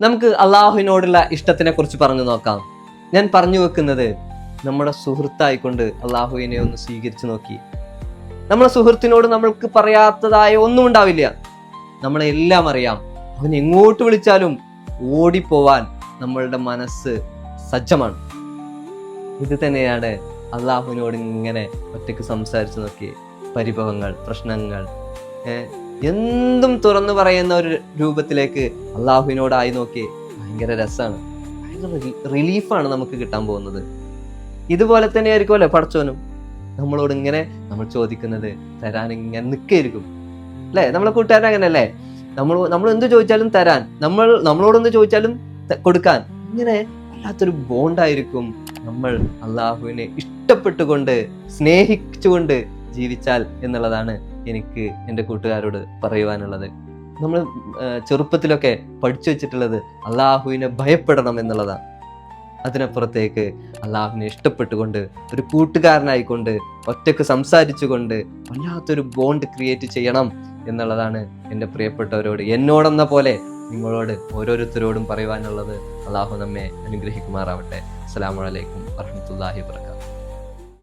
നമുക്ക് അള്ളാഹുവിനോടുള്ള ഇഷ്ടത്തിനെ കുറിച്ച് പറഞ്ഞു നോക്കാം. ഞാൻ പറഞ്ഞു വെക്കുന്നത് നമ്മുടെ സുഹൃത്തായിക്കൊണ്ട് അള്ളാഹുവിനെ ഒന്ന് സ്വീകരിച്ചു നോക്കി. നമ്മുടെ സുഹൃത്തിനോട് നമ്മൾക്ക് പറയാത്തതായ ഒന്നും ഉണ്ടാവില്ല. നമ്മളെ എല്ലാം അറിയാം. അവൻ എങ്ങോട്ട് വിളിച്ചാലും ഓടിപ്പോവാൻ നമ്മളുടെ മനസ്സ് സജ്ജമാണ്. ഇത് തന്നെയാണ് അള്ളാഹുവിനോട് ഇങ്ങനെ ഒറ്റയ്ക്ക് സംസാരിച്ചു നോക്കി പരിഭവങ്ങൾ പ്രശ്നങ്ങൾ എന്തും തുറന്നു പറയുന്ന ഒരു രൂപത്തിലേക്ക് അള്ളാഹുവിനോടായി നോക്കി ഭയങ്കര രസമാണ് ഭയങ്കര റിലീഫാണ് നമുക്ക് കിട്ടാൻ പോകുന്നത്. ഇതുപോലെ തന്നെ ആയിരിക്കുമല്ലോ പടച്ചോനും നമ്മളോട് ഇങ്ങനെ നമ്മൾ ചോദിക്കുന്നത് തരാൻ ഇങ്ങനെ നിൽക്കായിരിക്കും. അല്ലേ? നമ്മളെ കൂട്ടുകാരൻ അങ്ങനെയല്ലേ? നമ്മൾ നമ്മൾ എന്ത് ചോദിച്ചാലും തരാൻ. നമ്മൾ നമ്മളോട് എന്ത് ചോദിച്ചാലും കൊടുക്കാൻ. ഇങ്ങനെ വല്ലാത്തൊരു ബോണ്ടായിരിക്കും നമ്മൾ അള്ളാഹുവിനെ ഇഷ്ടപ്പെട്ടുകൊണ്ട് സ്നേഹിച്ചുകൊണ്ട് ജീവിച്ചാൽ എന്നുള്ളതാണ് എനിക്ക് എന്റെ കൂട്ടുകാരോട് പറയുവാനുള്ളത്. നമ്മൾ ചെറുപ്പത്തിലൊക്കെ പഠിച്ചു വെച്ചിട്ടുള്ളത് അള്ളാഹുവിനെ ഭയപ്പെടണം എന്നുള്ളതാണ് അതിനപ്പുറത്തേക്ക് അള്ളാഹുവിനെ ഇഷ്ടപ്പെട്ടുകൊണ്ട് ഒരു കൂട്ടുകാരനായിക്കൊണ്ട് ഒറ്റയ്ക്ക് സംസാരിച്ചുകൊണ്ട് വല്ലാത്തൊരു ബോണ്ട് ക്രിയേറ്റ് ചെയ്യണം എന്നുള്ളതാണ് എന്റെ പ്രിയപ്പെട്ടവരോട്. എന്നോടെന്ന പോലെ നിങ്ങളോട് ഓരോരുത്തരോടും പറയുവാനുള്ളത് അള്ളാഹു നമ്മെ അനുഗ്രഹിക്കുമാറാവട്ടെ. അസ്സാം വലൈക്കും വർഹമത്തല്ലാഹി വർക്കാത്തു